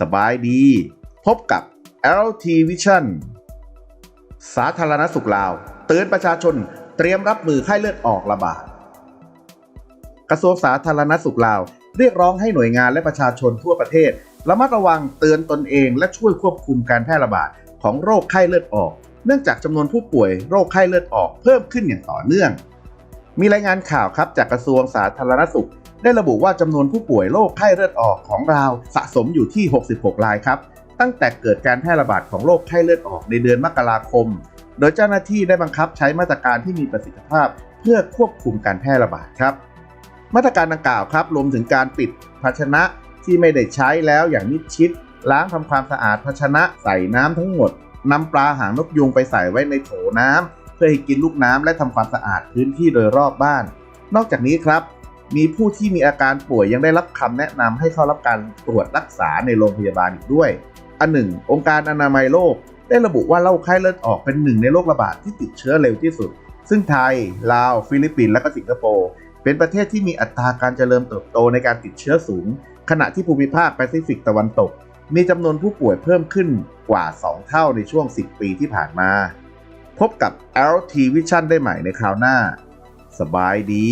สบายดี พบกับ LT Vision สาธารณสุขลาว เตือนประชาชนเตรียมรับมือไข้เลือดออกระบาด กระทรวงสาธารณสุขลาว เรียกร้องให้หน่วยงานและประชาชนทั่วประเทศระมัดระวังเตือนตนเองและช่วยควบคุมการแพร่ระบาด ของโรคไข้เลือดออก เนื่องจากจำนวนผู้ป่วยโรคไข้เลือดออกเพิ่มขึ้นอย่างต่อเนื่อง มีรายงานข่าวครับจากกระทรวงสาธารณสุข ได้ระบุว่าจำนวนผู้ป่วยโรคไข้เลือดออกของเราสะสมอยู่ที่ 66 รายครับ ตั้งแต่เกิดการแพร่ระบาดของโรคไข้เลือดออกในเดือนมกราคม โดยเจ้าหน้าที่ได้บังคับใช้มาตรการที่มีประสิทธิภาพ เพื่อควบคุมการแพร่ระบาดครับ มาตรการดังกล่าวครับรวมถึงการปิดภาชนะที่ไม่ได้ใช้แล้วอย่างมิดชิด ล้างทำความสะอาดภาชนะใส่น้ำทั้งหมดนำปลาหางนกยุงไปใส่ไว้ในโถน้ำเพื่อให้กินลูกน้ำและทำความสะอาดพื้นที่โดยรอบบ้าน นอกจากนี้ครับ มีผู้ที่มีอาการป่วยยังได้รับคำแนะนำให้เข้ารับการตรวจรักษาในโรงพยาบาลอีกด้วย อันหนึ่ง องค์การอนามัยโลก ได้ระบุว่าโรคไข้เลือดออกเป็นหนึ่งในโรคระบาดที่ติดเชื้อเร็วที่สุด ซึ่งไทย ลาว ฟิลิปปินส์และก็สิงคโปร์เป็นประเทศที่มีอัตราการเจริญเติบโตในการติดเชื้อสูง ขณะที่ภูมิภาคแปซิฟิกตะวันตก มีจำนวนผู้ป่วยเพิ่มขึ้นกว่า 2 เท่าในช่วง 10 ปีที่ผ่านมา พบกับ LT Vision ได้ใหม่ในคราวหน้า สบายดี